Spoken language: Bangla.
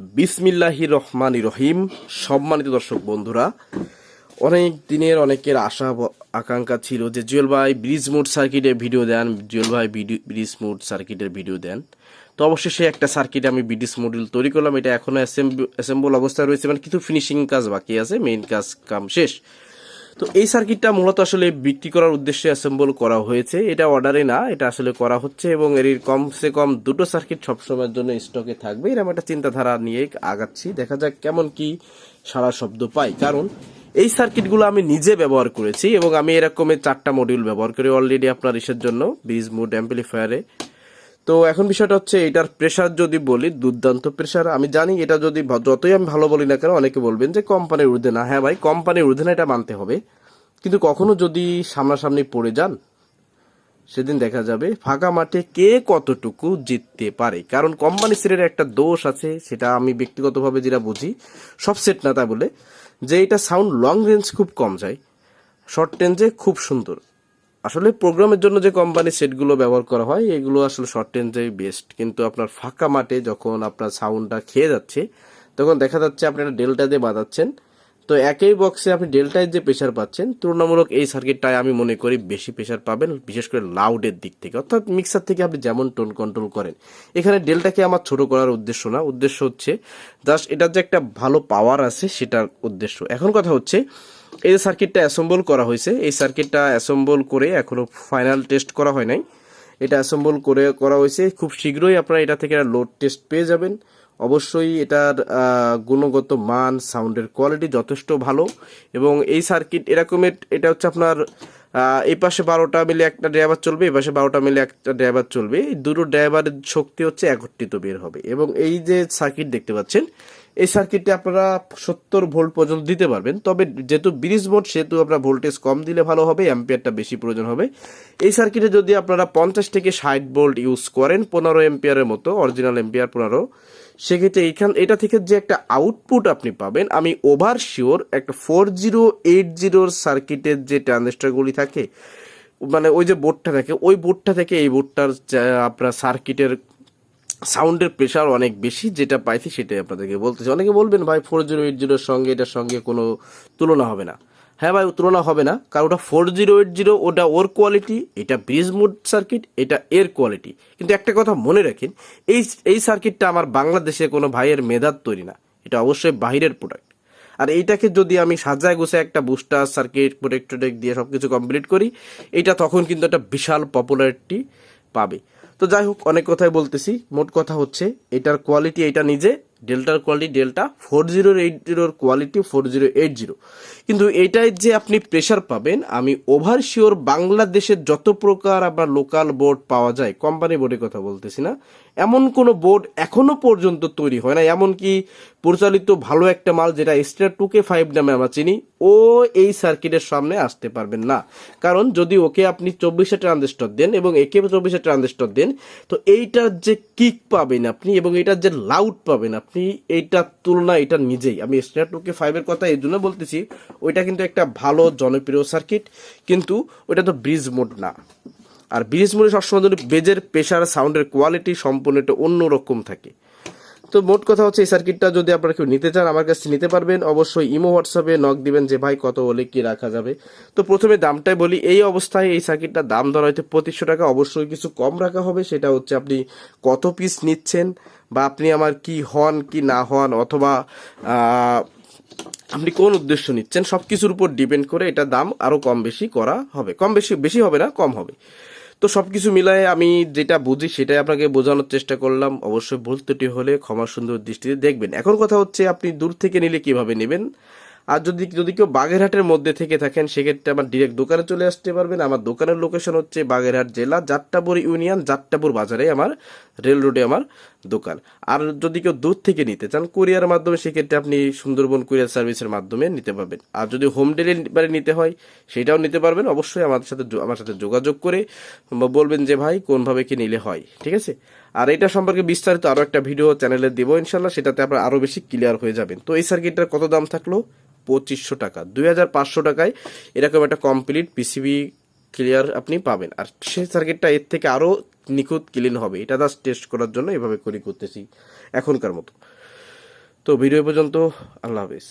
বিসমিল্লাহি রহমান রহিম। সম্মানিত দর্শক বন্ধুরা, অনেক দিনের অনেকের আশা আকাঙ্ক্ষা ছিল যে জুয়েল ভাই ব্রিজ মোড সার্কিটের ভিডিও দেন, জুয়েল ভাই ভিডিও- ব্রিজ মোড সার্কিটের ভিডিও দেন। তো অবশেষে একটা সার্কিটে আমি ব্রিজ মডেল তৈরি করলাম, এটা এখনও অ্যাসেম্ব অ্যাসেম্বল অবস্থায় রয়েছে মানে কিছু ফিনিশিং কাজ বাকি আছে মেইন কাজ কাম শেষ। তো এই সার্কিটটা মূলত আসলে বিক্রি করার উদ্দেশ্যে অ্যাসেম্বল করা হয়েছে। এটা অর্ডারে না, এটা আসলে করা হচ্ছে এবং এর কমসে কম দুটো সার্কিট সবসময়ের জন্য স্টকে থাকবে। এরকম একটা চিন্তাধারা নিয়ে আগাচ্ছি। দেখা যাক কেমন কি সারা শব্দ পাই। কারণ এই সার্কিটগুলো আমি নিজে ব্যবহার করেছি এবং আমি এরকমের চারটা মডিউল ব্যবহার করি অলরেডি আপনার ইসের জন্য ব্রিজ মোড অ্যাম্পলিফায়ারে তো এখন বিষয়টা হচ্ছে এটার প্রেশার যদি বলি, দুর্দান্ত প্রেশার আমি জানি এটা যদি যতই আমি ভালো বলি না কেন, অনেকে বলবেন যে কোম্পানির ঊর্ধ্বে না। হ্যাঁ ভাই কোম্পানির ঊর্ধ্বে না, এটা মানতে হবে। কিন্তু কখনো যদি সামনাসামনি পড়ে যান, সেদিন দেখা যাবে ফাঁকা মাঠে কে কতটুকু জিততে পারে। কারণ কোম্পানি সেটের একটা দোষ আছে, সেটা আমি ব্যক্তিগতভাবে যেটা বুঝি, সব সেট না তা বলে, যে এটা সাউন্ড লং রেঞ্জ খুব কম যায় শর্ট রেঞ্জে খুব সুন্দর। আসলে প্রোগ্রামের জন্য যে কোম্পানি সেটগুলো ব্যবহার করা হয়, এগুলো আসলে শর্ট রেঞ্জে বেস্ট কিন্তু আপনার ফাঁকা মাঠে যখন আপনার সাউন্ডটা খেয়ে যাচ্ছে, তখন দেখা যাচ্ছে আপনি একটা ডেল্টা দিয়ে বাজাচ্ছেন। তো একই বক্সে আপনি ডেল্টায় যে প্রেশার পাচ্ছেন, তুলনামূলক এই সার্কিটটায় আমি মনে করি বেশি প্রেশার পাবেন, বিশেষ করে লাউডের দিক থেকে। অর্থাৎ মিক্সার থেকে আপনি যেমন টোন কন্ট্রোল করেন, এখানে ডেল্টাকে আমার ছোট করার উদ্দেশ্য না। উদ্দেশ্য হচ্ছে জাস্ট এটার যে একটা ভালো পাওয়ার আছে, সেটার উদ্দেশ্য। এখন কথা হচ্ছে এই যে সার্কিটটা অ্যাসেম্বল করা হয়েছে। এই সার্কিটটা অ্যাসেম্বল করে এখনও ফাইনাল টেস্ট করা হয় নাই। এটা অ্যাসেম্বল করে করা হয়েছে। খুব শীঘ্রই আপনারা এটা থেকে লোড টেস্ট পেয়ে যাবেন। অবশ্যই এটার গুণগত মান সাউন্ডের কোয়ালিটি যথেষ্ট ভালো এবং এই সার্কিট এরকমের এটা হচ্ছে আপনার এই পাশে বারোটা মিলে একটা ড্রাইভার চলবে, এই পাশে বারোটা মিলে একটা ড্রাইভার চলবে। দুটো ড্রাইভারের শক্তি হচ্ছে একত্রিত বের হবে এবং এই যে সার্কিট দেখতে পাচ্ছেন এই সার্কিটে আপনারা সত্তর ভোল্ট পর্যন্ত দিতে পারবেন। তবে যেহেতু ব্রিজ মোড সেহেতু আপনার ভোল্টেজ কম দিলে ভালো হবে, অ্যাম্পিয়ারটা বেশি প্রয়োজন হবে। এই সার্কিটে যদি আপনারা পঞ্চাশ থেকে ষাট ভোল্ট ইউজ করেন, পনেরো এম্পিয়ারের মতো অরিজিনাল এম্পিয়ার পনেরো, সেক্ষেত্রে এইখান এটা থেকে যে একটা আউটপুট আপনি পাবেন, আমি ওভার শিওর একটা ফোর জিরো এইট জিরোর সার্কিটের যে ট্রানজিস্টারগুলি থাকে মানে ওই যে বোর্ডটা থাকে, ওই বোর্ডটা থেকে এই বোর্ডটার আপনার সার্কিটের সাউন্ডের প্রেশার অনেক বেশি, যেটা পাইছি সেটাই আপনাদেরকে বলতেছি। অনেকে বলবেন, ভাই ফোর জিরো এইট জিরোর সঙ্গে এটার সঙ্গে কোনো তুলনা হবে না। হ্যাঁ ভাই, তুলনা হবে না, কারণ ওটা ফোর জিরো এইট জিরো ওটা ওর কোয়ালিটি এটা ব্রিজ মুড সার্কিট এটা এর কোয়ালিটি কিন্তু একটা কথা মনে রাখেন, এই এই সার্কিটটা আমার বাংলাদেশে কোনো ভাইয়ের মেধার তৈরি না, এটা অবশ্যই বাহিরের প্রোডাক্ট আর এইটাকে যদি আমি সাজায় গুছে একটা বুস্টার সার্কিট প্রোটেক্ট দিয়ে সব কিছু কমপ্লিট করি, এটা তখন কিন্তু একটা বিশাল পপুলারিটি পাবে। তো যাই হোক, অনেক কথাই বলতেছি। মোট কথা হচ্ছে, এটার কোয়ালিটি এটা নিজে ডেল্টার quality Delta four zero eight জিরোর quality four zero eight zero কিন্তু এটাই যে আপনি প্রেশার পাবেন, আমি ওভার শিওর বাংলাদেশের যত প্রকার আপনার লোকাল বোর্ড পাওয়া যায় কোম্পানি বোর্ডের কথা বলতেছি না, এমন কোনো বোর্ড এখনও পর্যন্ত তৈরি হয় না এমনকি পরিচালিত ভালো একটা মাল যেটা স্টার টু কে ফাইভ নামে আমরা চিনি, ও এই সার্কিটের সামনে আসতে পারবেন না। কারণ যদি ওকে আপনি চব্বিশে ট্রানজিস্টর দেন এবং একে চব্বিশে ট্রানজিস্টর দেন, তো এইটার যে কিক পাবেন আপনি এবং এটার যে লাউড পাবেন আপনি, এইটার তুলনা এটা নিজেই। আমি স্টার টু কে ফাইভের কথা এই জন্য বলতেছি, ওইটা কিন্তু একটা ভালো জনপ্রিয় সার্কিট কিন্তু ওইটা তো ব্রিজ মোড না। আর ব্রিজ মোডে সবসময় যদি বেজের প্রেশার সাউন্ডের কোয়ালিটি সম্পূর্ণ একটা অন্যরকম থাকে। তো মোট কথা হচ্ছে এই সার্কিটটা যদি আপনারা কেউ নিতে চান, আমার কাছে নিতে পারবেন। অবশ্যই ইমো হোয়াটসঅ্যাপে নক দিবেন যে, ভাই, কত হলে কি রাখা যাবে? তো প্রথমে দামটাই বলি, এই অবস্থায় এই সার্কিটটার দাম ধরা হয়তো পঁচিশশো টাকা, অবশ্যই কিছু কম রাখা হবে। সেটা হচ্ছে আপনি কত পিস নিচ্ছেন বা আপনি আমার কি হন, কি না হন, অথবা আপনি কোন উদ্দেশ্য নিচ্ছেন সব কিছুর উপর ডিপেন্ড করে এটা দাম আরও কম বেশি করা হবে। কম বেশি বেশি হবে না, কম হবে। তো সব কিছু মিলায় আমি যেটা বুঝি সেটাই আপনাকে বোঝানোর চেষ্টা করলাম। অবশ্যই ভুল ত্রুটি হলে ক্ষমা সুন্দর দৃষ্টিতে দেখবেন। এখন কথা হচ্ছে, আপনি দূর থেকে নিলে কীভাবে নেবেন? আর যদি যদি কেউ বাগেরহাটের মধ্যে থেকে থাকেন, সেক্ষেত্রে আমার ডিরেক্ট দোকানে চলে আসতে পারবেন। আমার দোকানের লোকেশন হচ্ছে বাগেরহাট জেলা, যাত্রাপুর ইউনিয়ন, যাত্রাপুর বাজারে আমার রেল রোডে আমার দোকান। আর যদি কেউ দূর থেকে নিতে চান কুরিয়ার মাধ্যমে, সেক্ষেত্রে আপনি সুন্দরবন কুরিয়ার সার্ভিসের মাধ্যমে নিতে পারবেন। আর যদি হোম ডেলিভারি নিতে হয়, সেটাও নিতে পারবেন। অবশ্যই আমাদের সাথে, আমার সাথে যোগাযোগ করে বলবেন যে, ভাই, কোনভাবে কি নিলে হয়? ঠিক আছে? আর এটা সম্পর্কে বিস্তারিত আরও একটা ভিডিও চ্যানেলে দেবো ইনশাল্লাহ সেটাতে আপনার আরও বেশি ক্লিয়ার হয়ে যাবেন। তো এই সার্কিটটার কত দাম থাকল? পঁচিশশো টাকা। দুই হাজার পাঁচশো টাকায় এরকম একটা কমপ্লিট পিসিবি ক্লিয়ার আপনি পাবেন। আর সেই সার্কিটটা এর থেকে আরও নিখুঁত ক্লিন হবে। এটা জাস্ট টেস্ট করার জন্য এভাবে করি করতেছি এখনকার মতো। তো ভিডিও পর্যন্ত আল্লাহ হাফিজ।